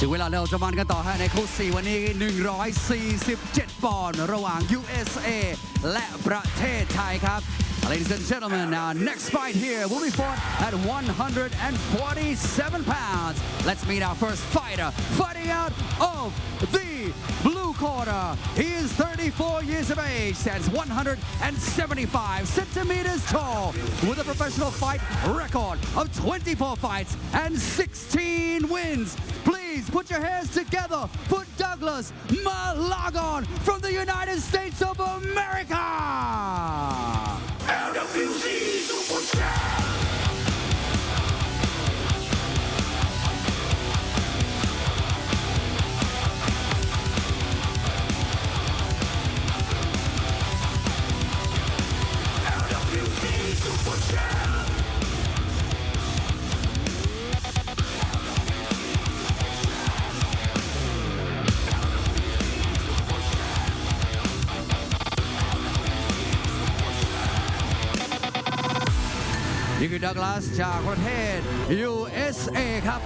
ถึงเวลาเราจะมันกันต่อให้ในคู่ 4 วันนี้ 147 ปอนด์ระหว่าง USA และประเทศไทยครับ Ladies and gentlemen, our next fight here will be fought at 147 pounds. Let's meet our first fighter, fighting out of the blue corner. He is 34 years of age, stands 175 centimeters tall, with a professional fight record of 24 fights and 16 wins. Hands together for Douglas Malagon from the United States of America. Thank นี่คือดักลาสจากประเทศ USA ครับ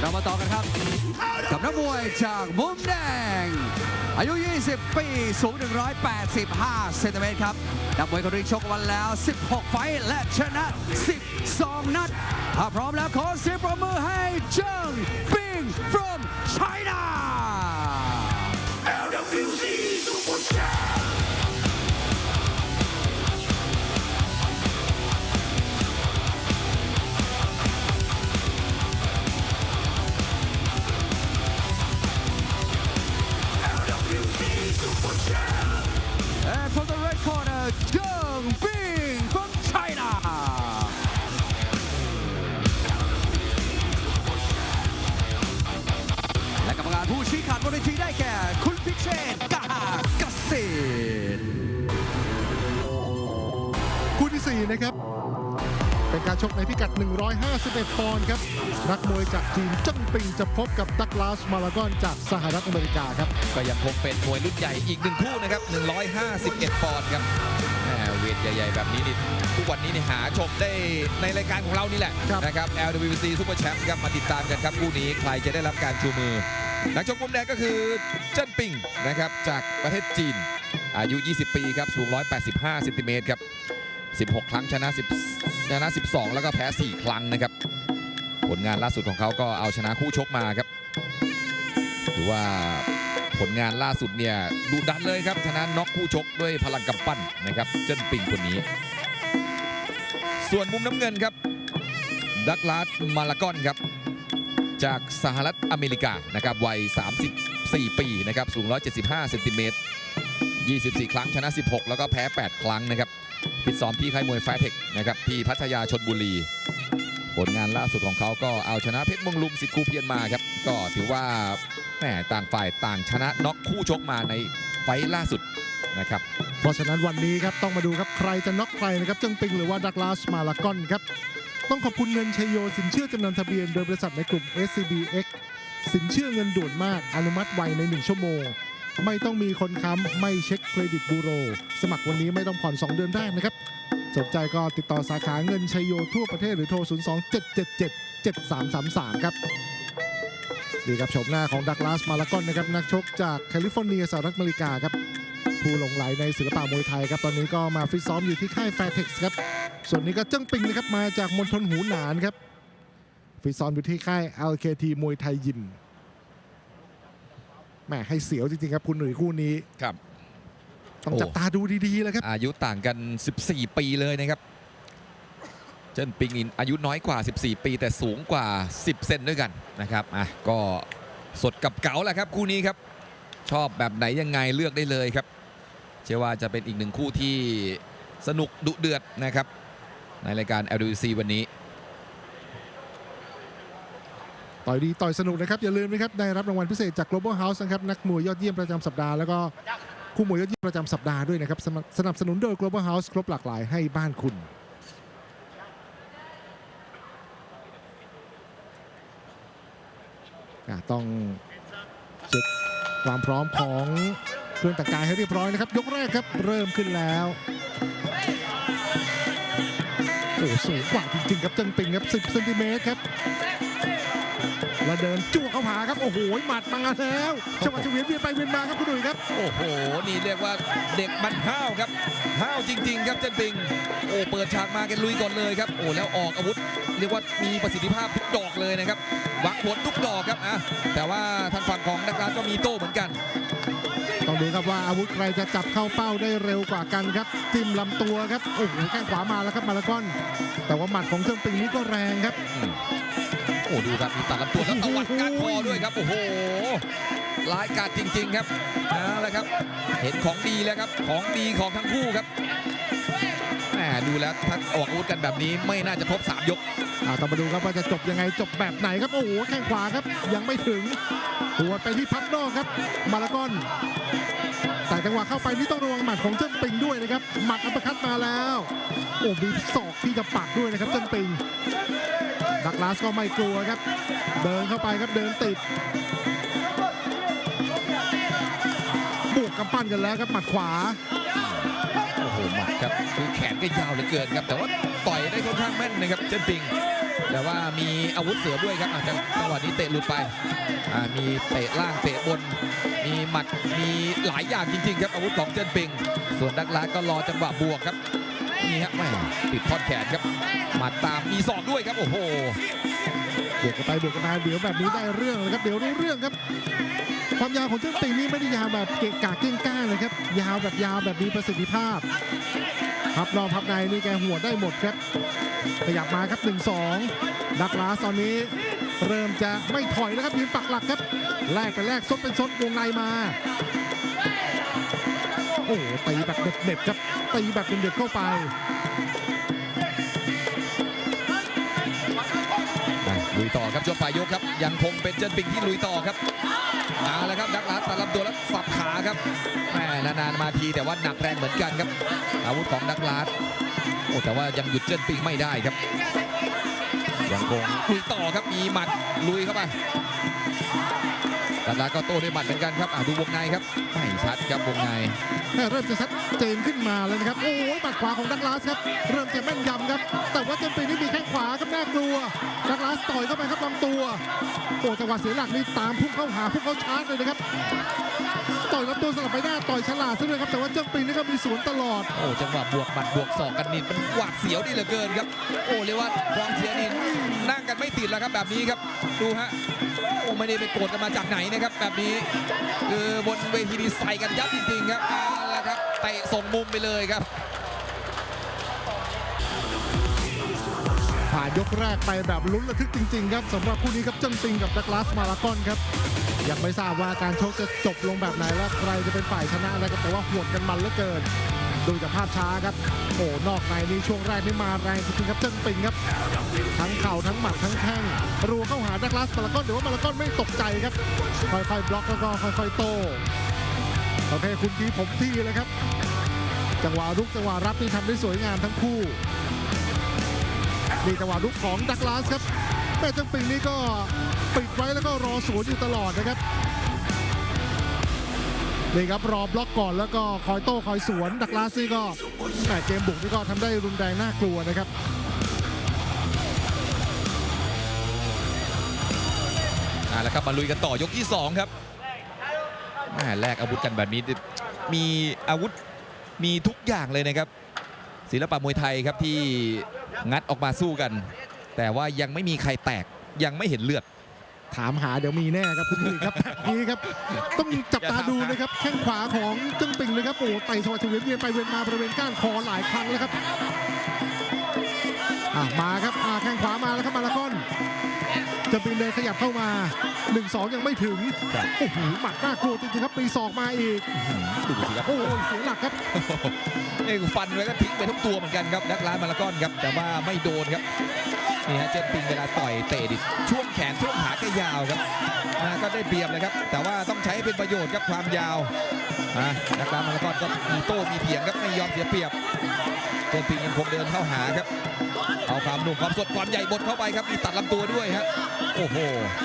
เรามาต่อกันครับ กับนักมวยจากมุมแดง อายุ 20 ปี สูง 185 เซนติเมตรครับ นักมวยคนนี้ชกวันแล้ว 16 ไฟและชนะ 10 12นัดถ้าพร้อมแล้วขอเสียงปรบมือให้เจิ้งปิง from China And from the red corner, บนเวทีได้แก่ คุณพิเชษกหาเกษตรคู่ที่ 4 นะครับ เป็นการชกในพิกัด 151 ปอนด์ครับ นักมวยจากจีนจังปิงจะพบกับดักลาสมาลากอนจากสหรัฐอเมริกาครับ ก็ยังคงเป็นมวยรุ่นใหญ่อีกหนึ่งคู่นะครับ 151 ปอนด์ครับแหมเวทใหญ่ ๆ แบบนี้นี่ทุกวันนี้นี่หาชมได้ในรายการของเรานี่แหละครับ นะครับ LWC Super Champ ครับมาติดตามกันครับคู่นี้ใครจะได้รับการชูมือ นักชกมุมแดงก็คือเจิ้นปิงนะครับจากประเทศจีน อายุ 20 ปีครับสูง 185เซนติเมตรครับ 16 ครั้งชนะ 10 ชนะ 12 แล้วก็แพ้ 4 ครั้งนะครับ ผลงานล่าสุดของเขาก็เอาชนะคู่ชกมาครับถือว่าผลงานล่าสุดเนี่ยดุดันเลยครับชนะน็อกคู่ชกด้วยพลังกำปั้นนะครับเจิ้นปิงคนนี้ ส่วนมุมน้ำเงินครับดักลาสมาลากอนครับ จากสหรัฐอเมริกานะครับวัย 34 ปีนะครับสูง 175 เซนติเมตร 24 ครั้งชนะ 16 แล้วก็แพ้ 8 ครั้งนะครับฟิตซ้อมที่ค่ายมวยแฟร์เทคนะครับที่พัทยาชนบุรี ผลงานล่าสุดของเขาก็เอาชนะเพชรมงลุมสิทธิ์คูเพียนมาครับ ก็ถือว่าแหมต่างฝ่ายต่างชนะน็อกคู่ชกมาในไฟล์ล่าสุดนะครับเพราะฉะนั้นวันนี้ครับต้องมาดูครับใครจะน็อกใครนะครับจังปิงหรือว่าดักลาสมาลากอนครับ ต้องขอบคุณเงินชัยโยสินเชื่อจำนำทะเบียนโดยบริษัทในกลุ่ม SCBX สินเชื่อเงินด่วนมากอนุมัติไวใน 1 ชั่วโมง ไม่ต้องมีคนค้ำไม่เช็คเครดิตบูโร สมัครวันนี้ไม่ต้องผ่อน 2 เดือนแรกนะครับ สนใจก็ติดต่อสาขาเงินชัยโยทั่วประเทศหรือโทร 027777333 ครับดีครับชมหน้าของดักลาสมาลากอนนะครับนักชกจากแคลิฟอร์เนียสหรัฐอเมริกาครับผู้หลงไหลในศิลปะมวยไทยครับตอนนี้ก็มาฟิตซ้อมอยู่ที่ค่ายแฟร์เท็กซ์ครับ ส่วนนี้ก็เจิ้งปิงนะครับมาจากมณฑลหูหนานครับฟิตซ้อมอยู่ที่ค่าย LKT มวยไทยยิมแหมให้เสียวจริงๆครับคุณหนุ่ยคู่นี้ครับ ต้องโอ้จับตาดูดีๆแล้วครับ อายุต่างกัน 14 ปีเลยนะครับ เจิ้นปิงนี่อายุน้อยกว่า 14 ปี แต่สูงกว่า 10 เซนด้วยกันนะครับอะก็สดกับเก๋าแหละครับคู่นี้ครับ ชอบแบบไหนยังไงเลือกได้เลยครับ เชื่อว่าจะเป็นอีกหนึ่งคู่ที่สนุกดุเดือดนะครับ ในรายการ LWC วันนี้ ต่อยดีต่อยสนุกนะครับ อย่าลืมนะครับ ได้รับรางวัลพิเศษจาก Global House นะครับ นักมวยยอดเยี่ยมประจำสัปดาห์ แล้วก็คู่มวยยอดเยี่ยมประจำสัปดาห์ด้วยนะครับ สนับสนุนโดย Global House ครบหลากหลายให้บ้านคุณต้องเช็คความพร้อมของเครื่องแต่งกายให้เรียบร้อยนะครับ ยกแรกครับ เริ่มขึ้นแล้ว โอ้สูงกว่าจริงๆครับเจังปิงครับ 10เซนติเมตรครับ แล้วเดินจ้วงเข้าหาครับ โอ้โหหมัดมาแล้วจังหวะเฉวียนเวียนไปเวียนมาครับคุณดุยครับ โอ้โห นี่เรียกว่าเด็กมันห้าวครับห้าวจริง ๆ ครับเจนปิง โอ้เปิดฉากมาแกันลุยก่อนเลยครับ โอ้แล้วออกอาวุธ เรียกว่ามีประสิทธิภาพทุกดอกเลยนะครับหวังผลทุกดอกครับอะแต่ว่าทางฝั่งของนักร้านก็มีโต้เหมือนกัน ต้องดูครับว่าอาวุธใครจะจับเข้าเป้าได้เร็วกว่ากันครับจิ้มลำตัวครับโอ้โหแข้งขวามาแล้วครับมาลากอน แต่ว่าหมัดของเจังปิงนี้ก็แรงครับอืมโอ้ดูครับมีตัดลำตัวแล้วตวัดก้านคอด้วยครับ โอ้โหร้ายกาจจริง ๆ ครับเอาละครับ เห็นของดีแล้วครับ ของดีของทั้งคู่ครับแหมดูแล้วถ้าออกอาวุธกันแบบนี้ไม่น่าจะครบสามยกอ่าต้องมาดูครับว่าจะจบยังไงจบแบบไหนครับโอ้โหแข้งขวาครับ ยังไม่ถึงหัวดไปที่พับนอกครับ มาลากอนแต่ จังหวะเข้าไปนี่ต้องระวังหมัดของเจิ้นปิงด้วยนะครับ หมัดอัปคัตมาแล้ว โอ้มีศอกที่จะปักด้วยนะครับเจิ้นปิงดักลาสก็ไม่กลัวครับ เดินเข้าไปครับเดินติดบวกกำปั้นกันแล้วครับหมัดขวาโอ้โหหมัดครับคือแขนก็ยาวเหลือเกินครับ แต่ว่าต่อยได้ค่อนข้างแม่นนะครับเจนปิง แต่ว่ามีอาวุธเสือด้วยครับจังหวะนี้เตะหลุดไปมีเตะล่างเตะบน มีหมัดมีหลายอย่างจริงๆครับอาวุธของเจนปิง ส่วนดักลาก็รอจังหวะบวกครับนี่ฮะแม่ติดทอดแขนครับหมัดตามมีศอกด้วยครับโอ้โหบวกกันไปบวกกันมาเดี๋ยวแบบนี้ได้เรื่องเลยครับเดี๋ยวรู้เรื่องครับ ความยาวของเจ้าติงนี่ไม่ได้ยาวแบบเกะกะเก้งก้าเลยครับ ยาวแบบยาวแบบมีประสิทธิภาพ พับนอกพับในนี่แกหัวได้หมดครับ ขยับมาครับ 1-2 ดักลาสตอนนี้เริ่มจะไม่ถอยแล้วครับยืนปักหลักครับ แลกไปแลกซดเป็นซดวงในมา โอ้ตีแบบเด็ดๆครับตีแบบเด็ดๆเข้าไป ต่อครับช่วงปลายยกครับ ยังคงเป็นเจนปิงที่ลุยต่อครับมาแล้วครับดักลาสตัดลำตัวแล้วสับขาครับแหมนานๆมาทีแต่ว่าหนักแรงเหมือนกันครับ อาวุธของดักลาสโอ้แต่ว่ายังหยุดเจนปิงไม่ได้ครับยังคงลุยต่อครับมีหมัดลุยเข้าไปดักลาสก็โต้ด้วยหมัดเหมือนกันครับดูวงในครับไม่ชัดครับวงในแม่เริ่มจะชัดเจนขึ้นมาเลยนะครับ โอ้ยหมัดขวาของดักลาสครับ เริ่มจะแม่นยำครับ แต่ว่าเจนปีนี่มีแข้งับน่ากลัวดักลาสต่อยเข้าไปครับลำตัวโอ้จังหวะเสียหลักนี่ตามพุ่งเข้าหาพุ่งเข้าชาร์จเลยนะครับต่อยลำตัวสลับไปหน้าต่อยฉลาดซะด้วยครับแต่ว่าเจ้าปีนี่ก็มีสวนตลอดโอ้จังหวะบวกหมัดบวกศอกกันนี่มันหวาดเสียวดีเหลือเกินครับโอ้เรียกว่ากองเชียร์นี่นั่งกันไม่ติดแล้วครับแบบนี้ครับดูฮะโอ้ไม่ได้ไปโกรธกันมาจากไหนนะครับแบบนี้ คือบนเวทีใส่กันยับจริงๆครับเอาละครับเตะส่งมุมไปเลยครับ ยกแรกไปแบบลุ้นระทึกจริงๆครับสำหรับคู่นี้ครับเจันปิงกับดักลาสมาลากอนครับยังไม่ทราบว่าการชกจะจบลงแบบไหนและใครจะเป็นฝ่ายชนะนะครับแต่ว่าหวดกันมันเหลือเกิน ดูจากภาพช้าครับโอ้นอกในนี่ช่วงแรกนี่มาแรงจริงๆครับเจันปิงครับ ทั้งเข่าทั้งหมัดทั้งแข้งรัวเข้าหาดักลาสมาลากอนเดี๋ยวว่ามาลากอนไม่ตกใจครับ ค่อยๆบล็อกแล้วก็ค่อย ๆ โต้โอเคคุณทีผมที่เลยครับ จังหวะรุกจังหวะรับนี่ทำได้สวยงามทั้งคู่ นี่จังหวะลุกของดักลาสครับแม่จังปิงนี่ก็ปิดไว้แล้วก็รอสวนอยู่ตลอดนะครับนี่ครับรอบล็อกก่อนแล้วก็คอยโต้คอยสวน ดักลาสนี่ก็แม่เกมบุกนี่ก็ทำได้รุนแรงน่ากลัวนะครับเอาละครับมาลุยกันต่อยกที่ 2 ครับแม่แลกอาวุธกันแบบนี้มีอาวุธมีทุกอย่างเลยนะครับ ศิลปะมวยไทยครับที่งัดออกมาสู้กัน แต่ว่ายังไม่มีใครแตกยังไม่เห็นเลือด ถามหาเดี๋ยวมีแน่ครับคุณผู้ชมครับแบบนี้ครับ ต้องจับตาดูนะครับแข้งขวาของจึงปิงเลยครับโอ้ไต่สวัสดเวียนเวียนไปเวียนมาบริเวณก้านคอหลายครั้งแล้วครับอะมาครับอะแข้งขวามาแล้วครับมาลากอน จังปิงเดินขยับเข้ามา 1-2 ยังไม่ถึงครับโอ้โหหมัดน่ากลัวจริงๆครับปีศอกมาอีก ดูสิครับโอ้ยเสียหลักครับเอ้ยฟันไว้ก็ทิ้งไปทุกตัวเหมือนกันครับดักร้านมาละก้อนครับ แต่ว่าไม่โดนครับนี่ฮะเจนปิงเวลาต่อยเตะดิช่วงแขนช่วงขาก็ยาวครับอ่าก็ได้เปรียบเลยครับ แต่ว่าต้องใช้ให้เป็นประโยชน์ครับความยาวอ่าดักร้านมาละก้อนก็มีโต้มีเถียงครับไม่ยอมเสียเปรียบเจนปิงยังคงเดินเข้าหาครับเอาความหนุ่มความสดความใหญ่บดเข้าไปครับมีตัดลำตัวด้วยฮะ โอ้โห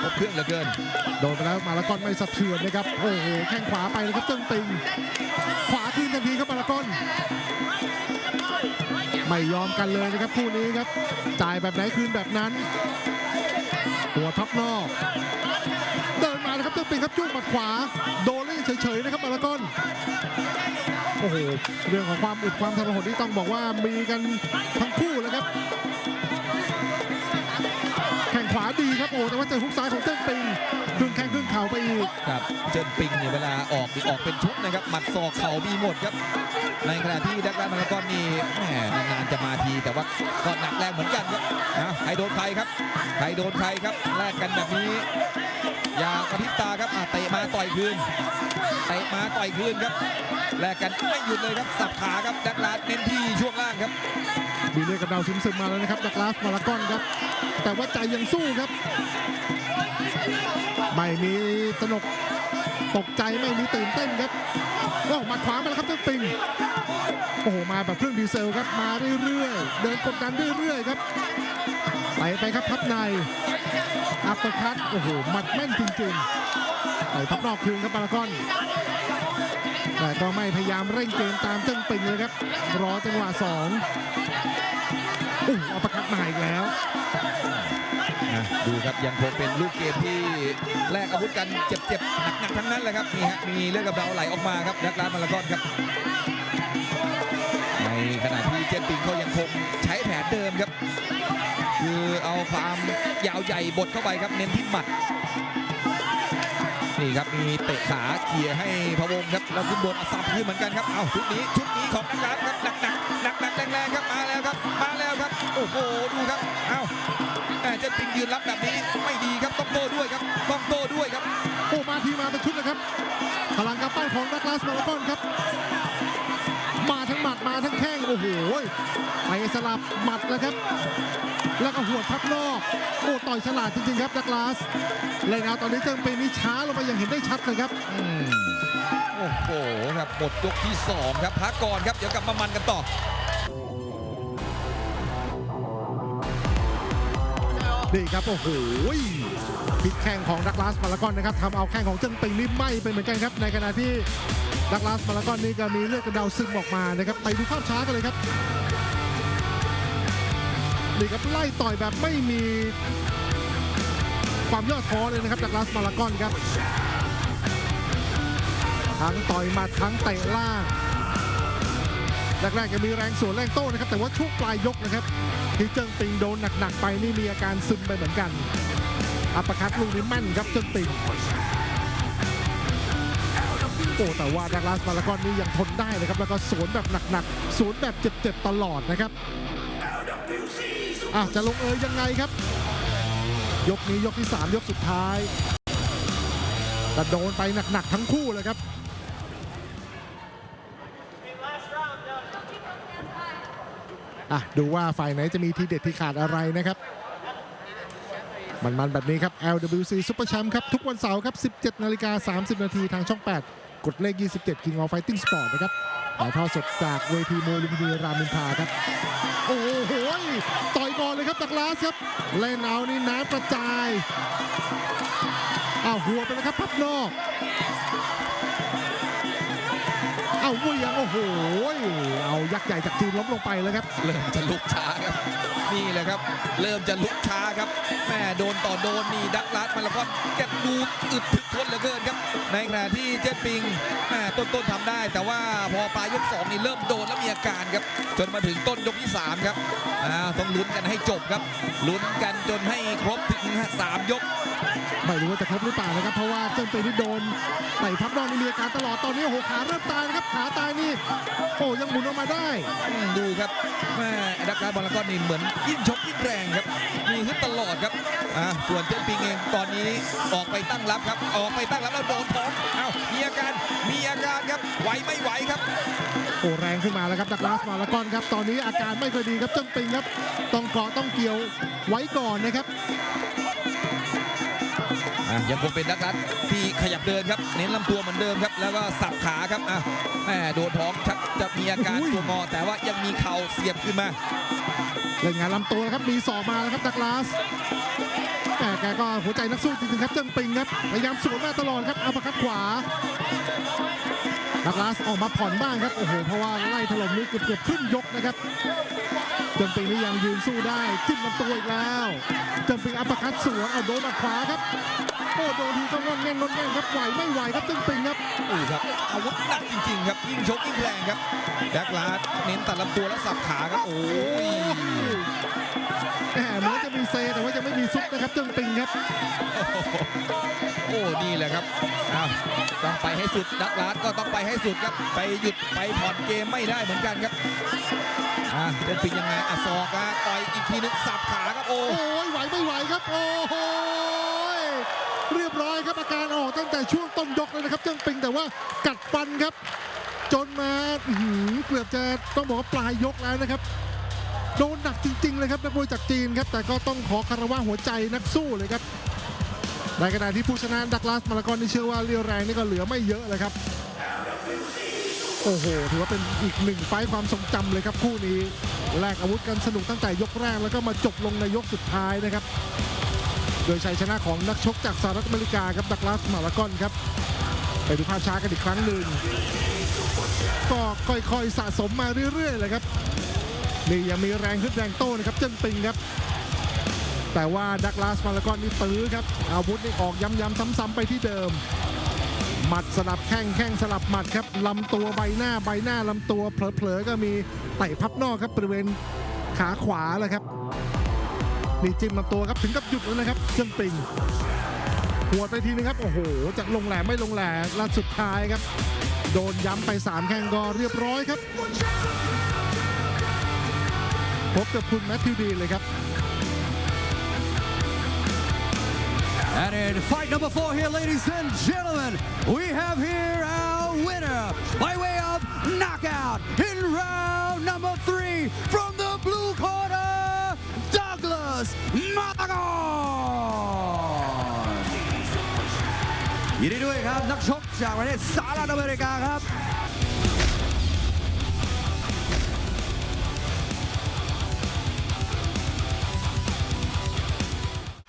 ครบเครื่องเหลือเกิน โดนไปแล้วมาลากอนไม่สะเทือนนะครับ โอ้โห แข้งขวาไปเลยครับเจิ้งปิง ขวาคืนทันทีครับมาลากอนไม่ยอมกันเลยนะครับคู่นี้ครับ จ่ายแบบไหนคืนแบบนั้น หัวทับนอก เดินมานะครับเจิ้งปิงครับจุ้งหมัดขวา โดนแล้วยังเฉยๆนะครับมาลากอนโอ้โห เรื่องของความอึดความทรหดที่ต้องบอกว่ามีกันทั้งคู่เลยครับ ดีครับโอ้แต่ว่าเจอฮุกซ้ายของเจิ้งปิงครึ่งแข้งครึ่งเข่าไปอีกครับเจิ้นปิงเนี่ยเวลาออกออกเป็นชุดนะครับหมัดศอกเข่ามีหมดครับ ในขณะที่ดักแรนมารากอนนี่แหมนานๆจะมาทีแต่ว่าก็หนักแรงเหมือนกันครับนะใครโดนใครครับใครโดนใครครับแลกกันแบบนี้อย่ากระพริบตาครับเตะมาต่อยคืนเตะมาต่อยคืนครับแลกกันไม่หยุดเลยครับสับขาครับดักแรนเน้นที่ช่วงล่างครับ มีเลือดกระเดาซึมๆมาแล้วนะครับจากลาสมาลากอนครับ แต่ว่าใจยังสู้ครับ ไม่มีตนกตกใจไม่มีตื่นเต้นครับโอ้หมัดขวามาแล้วครับเจ้าปิงโอ้โหมาแบบเครื่องดีเซลครับมาเรื่อยๆเดินกดดันเรื่อยๆครับไปไปครับพับในอัปเปอร์คัตโอ้โหหมัดแม่นจริงๆไปพับนอกคืนครับมาลากอนแต่ก็ไม่พยายามเร่งเกมตามเจ้าปิงเลยครับ รอจังหวะสอง อู้อัปร์คัตมาอีกแล้วนะดูครับยังคงเป็นลูกเกมที่แลกอาวุธกันเจ็บๆหนักๆทั้งนั้นเลยครับนี่ฮะมีเลือดกับเราไหลออกมาครับนักร้านมาราธอนครับ ในขณะที่เจนปิงเขายังคงใช้แผนเดิมครับ คือเอาความยาวใหญ่บดเข้าไปครับเน้นที่หมัดนี่ครับมีเตะขาเขี่ยให้พะวงครับแล้วขึ้นบนอาซับขึ้นเหมือนกันครับเอาชุดนี้ชุดนี้ของนักร้านครับหนักหนักหนักๆแรงๆครับมาแล้วครับ โอ้โหดูครับเอาแหม่เจนปิงยืนรับแบบนี้ไม่ดีครับต้องโต้ด้วยครับต้องโต้ด้วยครับโอ้มาทีมาเป็นชุดนะครับพลังกำปั้นของดักลาสมาลากอนครับ มาทั้งหมัดมาทั้งแข้งโอ้โหไปสลับหมัดแล้วครับ แล้วก็หัวดทับนอกโอ้ต่อยฉลาดจริงๆครับดักลาสเลยนะตอนนี้เจิ้งปีนี้ช้าลงไปอย่างเห็นได้ชัดเลยครับอืมโอ้โหครับหมดยกที่สองครับพักก่อนครับเดี๋ยวกลับมามันกันต่อ นี่ครับ โอ้โหพิกแข้งของดักลาสมาลากอนนะครับทำเอาแข้งของเจิ้งปิงนี่ไหม้ไปเหมือนกันครับ ในขณะที่ดักลาสมาลากอนนี่ก็มีเลือดกระเดาซึมออกมานะครับ ไปดูภาพช้ากันเลยครับนี่ครับไล่ต่อยแบบไม่มีความย่อท้อเลยนะครับดักลาสมาลากอนครับ ทั้งต่อยมาทั้งเตะล่าง แรกๆจะมีแรงสวนแรงโต้นะครับ แต่ว่าช่วงปลายยกนะครับที่เจิงปิงโดนหนักๆไปนี่มีอาการซึมไปเหมือนกัน อัปคัตลูกนี้แม่นครับเจิงปิงโอ้แต่ว่าดักลาสมาลากอนนี่ยังทนได้เลยครับ แล้วก็สวนแบบหนักๆสวนแบบเจ็บๆตลอดนะครับอะจะลงเอยยังไงครับ ยกนี้ยกที่ 3 ยกสุดท้ายแต่โดนไปหนักๆทั้งคู่เลยครับ อะดูว่าฝ่ายไหนจะมีทีเด็ดที่ขาดอะไรนะครับ มันๆแบบนี้ครับ LWC Super Champ ครับ ทุกวันเสาร์ครับ 17นาฬิกา30 นาทีทางช่อง 8 กดเลข 27 King of Fighting Sport นะครับถ่ายทอดสดจากเวทีมวยลุมพินีรามินทาครับ โอ้โหต่อยก่อนเลยครับตักลาสครับเล่นเอานี่น้ำกระจายอ้าวหัวไปเลยครับพับนอก อ้าวเหวียงโอ้โห เอายักษ์ใหญ่จากจีนล้มลงไปแล้วครับ เริ่มจะลุกช้าครับ นี่แหละครับ เริ่มจะลุกช้าครับแม่โดนต่อโดนนี่ดักลัดมาแล้วก็แกดูอึดถึกทนเหลือเกินครับ ในขณะที่เจนปิงแม่ต้นๆทำได้ แต่ว่าพอปลายยกสองนี่เริ่มโดนแล้วมีอาการครับ จนมาถึงต้นยกที่สามครับต้องลุ้นกันให้จบครับลุ้นกันจนให้ครบถึงสามยก ไม่รู้ว่าจะครบหรือเปล่านะครับ เพราะว่าเจ้าเปนี่โดนไต่พับนอกนี่มีอาการตลอดตอนนี้โอ้โหขาเริ่มตายนะครับขาตายนี่โอ้ยังหมุนออกมาได้อืมดูครับแม่ดักการบอลแล้วก็นี่เหมือนยิ่งชกยิ่งแรงครับมีฮึดตลอดครับอ่าส่วนเจนปิงเองตอนนี้ออกไปตั้งรับครับ ออกไปตั้งรับแล้วโดนท้องเอ้ามีอาการมีอาการครับไหวไม่ไหวครับ โอ้แรงขึ้นมาแล้วครับดักลาสมาลากอนครับ ตอนนี้อาการไม่ค่อยดีครับเจ้าปิงครับต้องเกาะต้องเกี่ยวไว้ก่อนนะครับ อะยังคงเป็นดักรัดที่ขยับเดินครับ เน้นลำตัวเหมือนเดิมครับ แล้วก็สับขาครับอะแม่โดนท้องชักจะมีอาการโอ้โหตัวงอ แต่ว่ายังมีเข่าเสียบขึ้นมา เล่นงานลำตัวแล้วครับ มีศอกมาแล้วครับดักลาสแต่แกก็หัวใจนักสู้จริงๆครับเจิ้งปิงครับ พยายามสวนมาตลอดครับเอาประคัดขวาดักลาสออกมาผ่อนบ้างครับ โอ้โห เพราะว่าไล่ถล่มนี้เกือบๆครึ่งยกนะครับเจิ้งปิงนี่ยังยืนสู้ได้ จิ้มลำตัวอีกแล้วเจิ้งปิงอัปเปอร์คัตสวนเอาโดนหมัดขวาครับ โอ้โดนทีต้องงอนแง่งงอนแง่งครับไหวไม่ไหวครับเจิ้งปิงครับอู้ครับอาวุธหนักจริงๆครับยิ่งชกยิ่งแรงครับดักลาสเน้นตัดลำตัวและสับขาครับโอ้ยแหมเหมือนจะมีเซแต่ว่ายังไม่มีซุปนะครับเจิ้งปิงครับโอ้นี่แหละครับอ้าวต้องไปให้สุดดักลาสก็ต้องไปให้สุดครับ ไปหยุดไปผ่อนเกมไม่ได้เหมือนกันครับอะเดินปิงยังไงอะศอกอะต่อยอีกทีนึงสับขาครับโอ้โอ้ยไหวไม่ไหวครับโอ้โหยเร้อยครับอาการออกตั้งแต่ช่วงต้นยกเลยนะครับเจิ้งปิงแต่ว่ากัดฟันครับ จนมาเกือบจะต้องบอกว่าปลายยกแล้วนะครับ โดนหนักจริง ๆ เลยครับนักมวยจากจีนครับแต่ก็ต้องขอคารวะหัวใจนักสู้เลยครับในขณะที่ผู้ชนะดักลาสมาลากอนนี่เชื่อว่าเรียวแรงนี่ก็เหลือไม่เยอะเลยครับโอ้โหถือว่าเป็นอีกหนึ่งไฟความทรงจำเลยครับคู่นี้แลกอาวุธกันสนุกตั้งแต่ยกแรกแล้วก็มาจบลงในยกสุดท้ายนะครับ โดยชัยชนะของนักชกจากสหรัฐอเมริกาครับดักลาสมาลากอนครับไปดูภาพช้ากันอีกครั้งหนึ่งก็ค่อยๆสะสมมาเรื่อยๆเลยครับนี่ยังมีแรงขึ้นแรงโต้นะครับเจินปิงครับ แต่ว่าดักลาสมาลากอนนี่ตื้อครับอาวุธนี่ออกย้ำๆซ้ำๆไปที่เดิมหมัดสลับแข้งแข้งสลับหมัดครับลำตัวใบหน้าใบหน้าลำตัวเผลอๆก็มีเตะพับนอกครับบริเวณขาขวาเลยครับ นี่จิ้มลำตัวครับถึงกับหยุดแล้วนะครับเจิ้นปิงหัวไปทีนึงครับโอ้โหจากลงแหลมไม่ลงแหลมและสุดท้ายครับ โดนย้ำไป 3 แข้งก็เรียบร้อยครับ พบกับคุณแมทธิวดีเลยครับ And in fight number four here, ladies and gentlemen, we have here our winner by way of knockout in round number three from the blue corner, Douglas Maragon. ยินดีด้วยครับ นักชกจากประเทศสหรัฐอเมริกาครับ